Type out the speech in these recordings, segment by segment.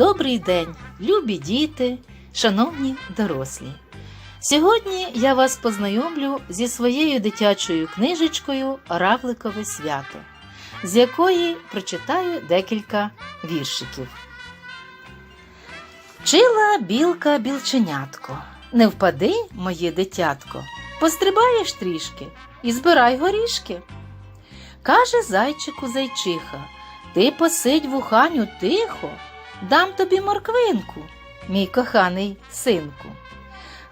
Добрий день, любі діти, шановні дорослі. Сьогодні я вас познайомлю зі своєю дитячою книжечкою Равликове свято, з якої прочитаю декілька віршиків. Вчила білка білченятко. Не впади, моє дитятко, пострибаєш трішки і збирай горішки. Каже зайчику зайчиха, ти посидь вуханю тихо, дам тобі морквинку, мій коханий синку.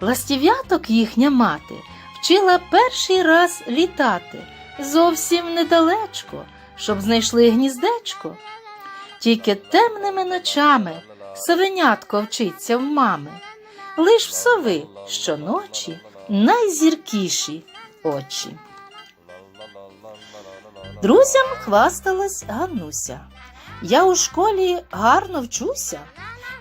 Ластів'яток їхня мати вчила перший раз літати зовсім недалечко, щоб знайшли гніздечко. Тільки темними ночами совенятко вчиться в мами, лиш в сови щоночі найзіркіші очі. Друзям хвасталась Ганнуся. Я у школі гарно вчуся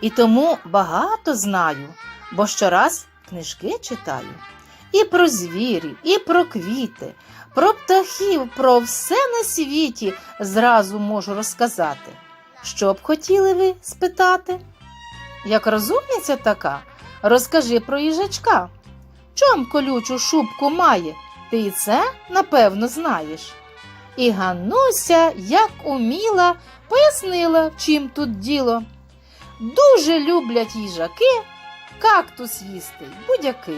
і тому багато знаю, бо щораз книжки читаю. І про звірів, і про квіти, про птахів, про все на світі зразу можу розказати. Що б хотіли ви спитати? Як розумниця така, розкажи про їжачка. Чом колючу шубку має, ти і це напевно знаєш. І Ганнуся, як уміла, пояснила, чим тут діло. Дуже люблять їжаки кактус їсти, будь-яки.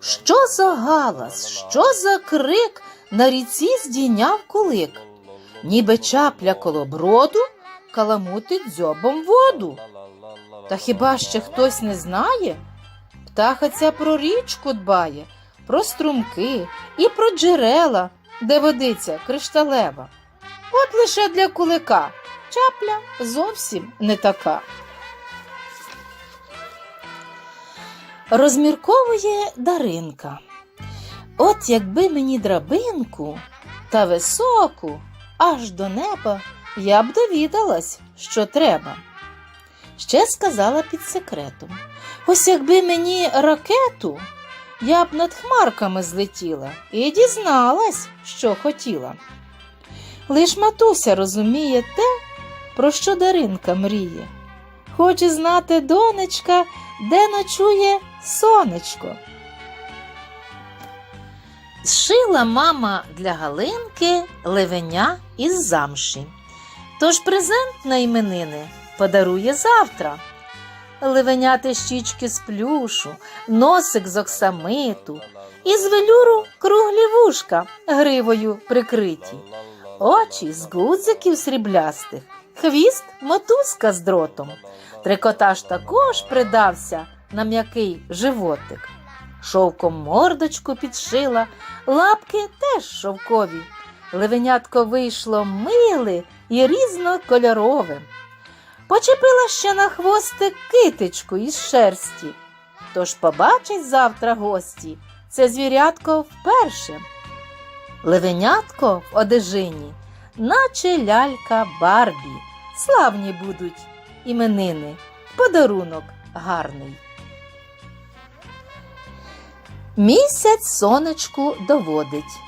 Що за галас, що за крик на ріці здійняв кулик, ніби чапля коло броду каламутить дзьобом воду. Та хіба ще хтось не знає? Птаха ця про річку дбає, про струмки і про джерела, де водиця кришталева. От лише для кулика чапля зовсім не така. Розмірковує Даринка. От якби мені драбинку та високу аж до неба, я б довідалась, що треба. Ще сказала під секретом. Ось якби мені ракету, я б над хмарками злетіла і дізналась, що хотіла. Лиш матуся розуміє те, про що Даринка мріє. Хоче знати донечка, де ночує сонечко. Зшила мама для Галинки левеня із замші. Тож презент на іменини подарує завтра. Левеняти щічки з плюшу, носик з оксамиту, і з велюру круглі вушка гривою прикриті, очі з гудзиків сріблястих, хвіст мотузка з дротом. Трикотаж також придався на м'який животик. Шовком мордочку підшила, лапки теж шовкові. Левенятко вийшло миле і різнокольорове. Почепила ще на хвостик китичку із шерсті. Тож побачить завтра гості це звірятко вперше. Левенятко в одежині, наче лялька Барбі. Славні будуть іменини, подарунок гарний. Місяць сонечку доводить.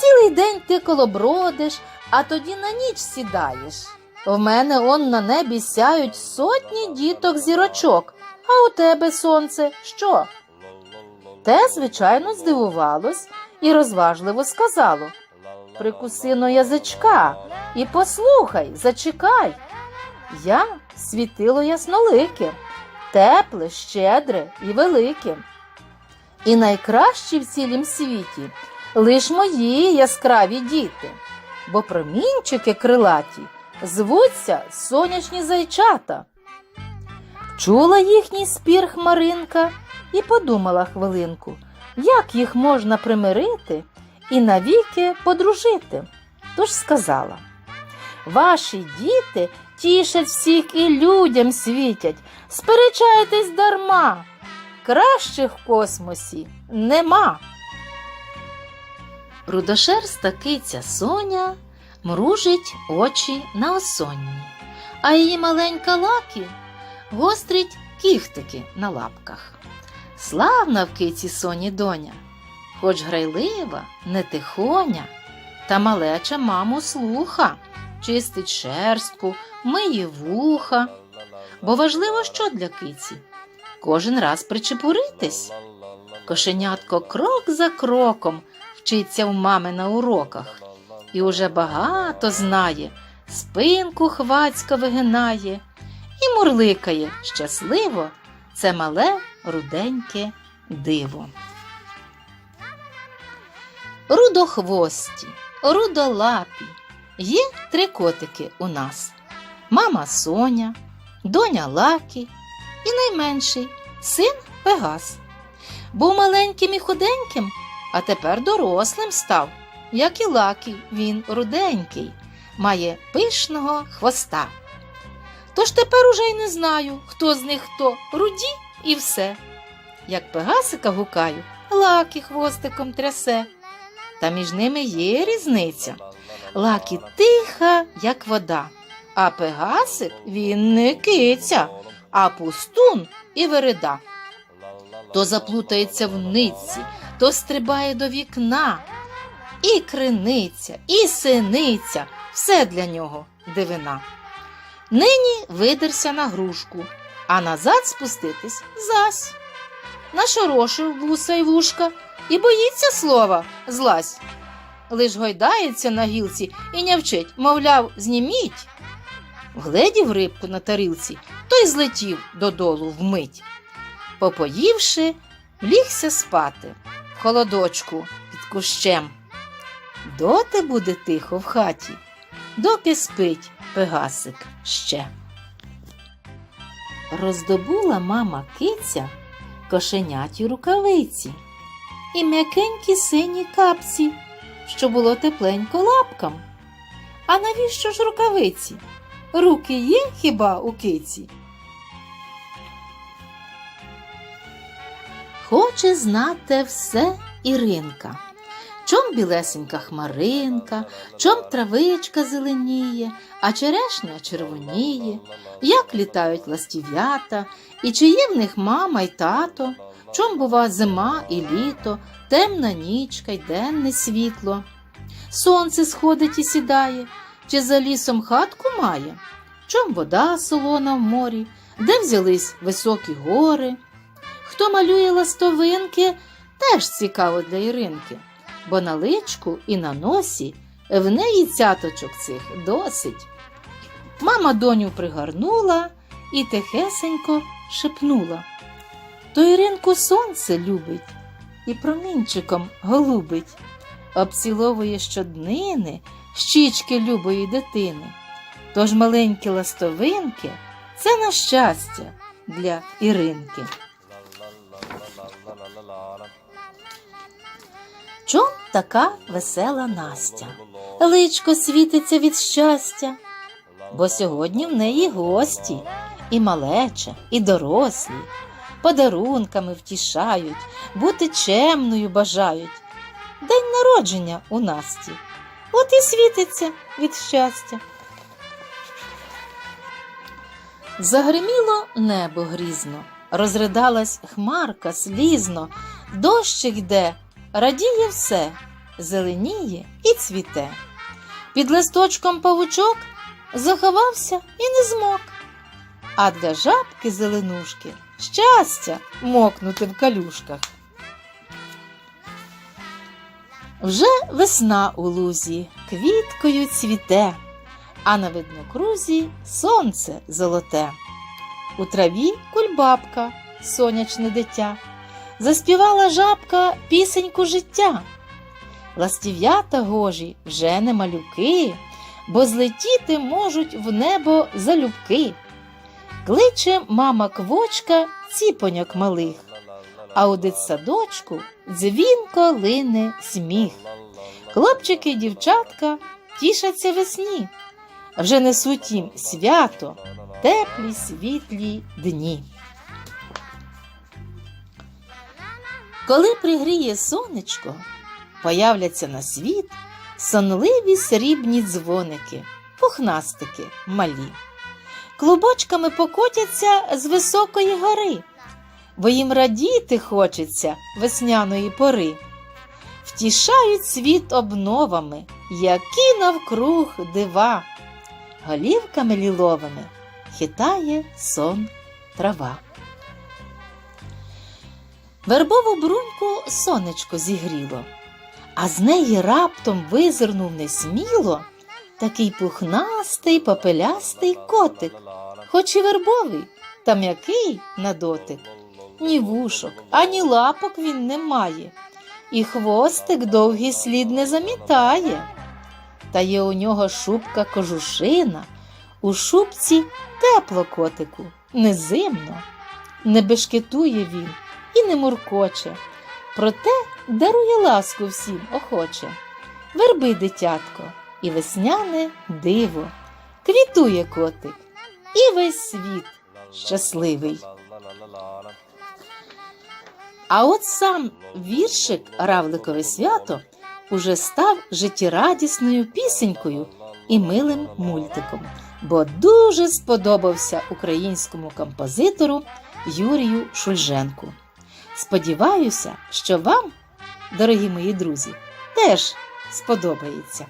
Цілий день ти колобродиш, а тоді на ніч сідаєш. В мене он на небі сяють сотні діток зірочок, а у тебе сонце що? Те, звичайно, здивувалось і розважливо сказало Прикусино язичка і послухай, зачекай. Я світило яснолике, тепле, щедре і велике. І найкращі в цілім світі лиш мої яскраві діти, бо промінчики крилаті звуться сонячні зайчата. Чула їхній спір хмаринка і подумала хвилинку, як їх можна примирити і навіки подружити. Тож сказала Ваші діти тішать всіх і людям світять, сперечайтесь дарма. Кращих в космосі нема. Рудошерста киця Соня мружить очі на осонні, а її маленька лакі гострить кіхтики на лапках. Славна в киці Соні доня, хоч грайлива, не тихоня, та малеча маму слуха. чистить шерстку, миє вуха. Бо важливо, що для киці? Кожен раз причепуритись. Кошенятко крок за кроком вчиться в мами на уроках і уже багато знає, спинку хвацько вигинає і мурликає щасливо це мале руденьке диво. Рудохвості, рудолапі. Є три котики у нас: мама Соня, доня Лакі і найменший син Пегас. Був маленьким і худеньким, а тепер дорослим став. Як і Лакі, він руденький, має пишного хвоста. Тож тепер уже й не знаю, хто з них хто руді і все. Як Пегасика гукаю, Лакі хвостиком трясе. Та між ними є різниця. Лакі тиха, як вода, а Пегасик він не киця, а пустун і вереда. То заплутається в нитці, то стрибає до вікна. І криниця, і синиця все для нього дивина. Нині видерся на грушку, а назад спуститись зась. Нашорошив вуса й вушка і боїться слова злась. Лиш гойдається на гілці і нявчить, мовляв, зніміть. Вгледів рибку на тарілці, той злетів додолу вмить. Попоївши, лігся спати в холодочку під кущем. Доти буде тихо в хаті, доки спить пегасик ще. Роздобула мама киця кошеняті рукавиці і м'якенькі сині капці, що було тепленько лапкам. А навіщо ж рукавиці? Руки є хіба у киці? Хоче знати все Іринка. Чом білесенька хмаринка, чом травичка зеленіє, а черешня червоніє, як літають ластів'ята, і чи в них мама й тато, чом бува зима і літо, темна нічка й денне світло. Сонце сходить і сідає, чи за лісом хатку має, чом вода солона в морі, де взялись високі гори. Хто малює ластовинки, теж цікаво для Іринки бо на личку і на носі в неї цяточок цих досить. Мама доню пригорнула і тихесенько шепнула. То Іринку сонце любить і промінчиком голубить, обціловує щоднини щічки любої дитини. Тож маленькі ластовинки це на щастя для Іринки. Чом така весела Настя? Личко світиться від щастя, бо сьогодні в неї гості, і малеча, і дорослі, подарунками втішають, бути чемною бажають. День народження у Насті, от і світиться від щастя. Загриміло небо грізно, розридалась хмарка слізно, дощик йде. Радіє все, зеленіє і цвіте. Під листочком павучок заховався і не змок. А для жабки зеленушки щастя мокнути в калюшках. Вже весна у лузі квіткою цвіте, а на виднокрузі сонце золоте. У траві кульбабка, сонячне дитя заспівала жабка пісеньку життя. Ластів'ята гожі вже не малюки, бо злетіти можуть в небо залюбки. Кличе мама квочка ціпоньок малих, а у дитсадочку дзвінко лине сміх. Хлопчики й дівчатка тішаться весні, вже несуть їм свято, теплі світлі дні. Коли пригріє сонечко, появляться на світ сонливі срібні дзвоники, пухнастики малі. Клубочками покотяться з високої гори, бо їм радіти хочеться весняної пори. Втішають світ обновами, які навкруг дива, голівками ліловими хитає сон трава. Вербову бруньку сонечко зігріло, а з неї раптом визирнув несміло такий пухнастий попелястий котик, хоч і вербовий, та м'який на дотик. Ні вушок, ані лапок він не має, і хвостик довгий слід не замітає. Та є у нього шубка кожушина, у шубці тепло котику, не зимно. Не бешкетує він і не муркоче, проте дарує ласку всім охоче. Верби дитятко і весняне диво, квітує котик, і весь світ щасливий. А от сам віршик Равликове свято уже став життєрадісною пісенькою і милим мультиком, бо дуже сподобався українському композитору Юрію Шульженку. Сподіваюся, що вам, дорогі мої друзі, теж сподобається.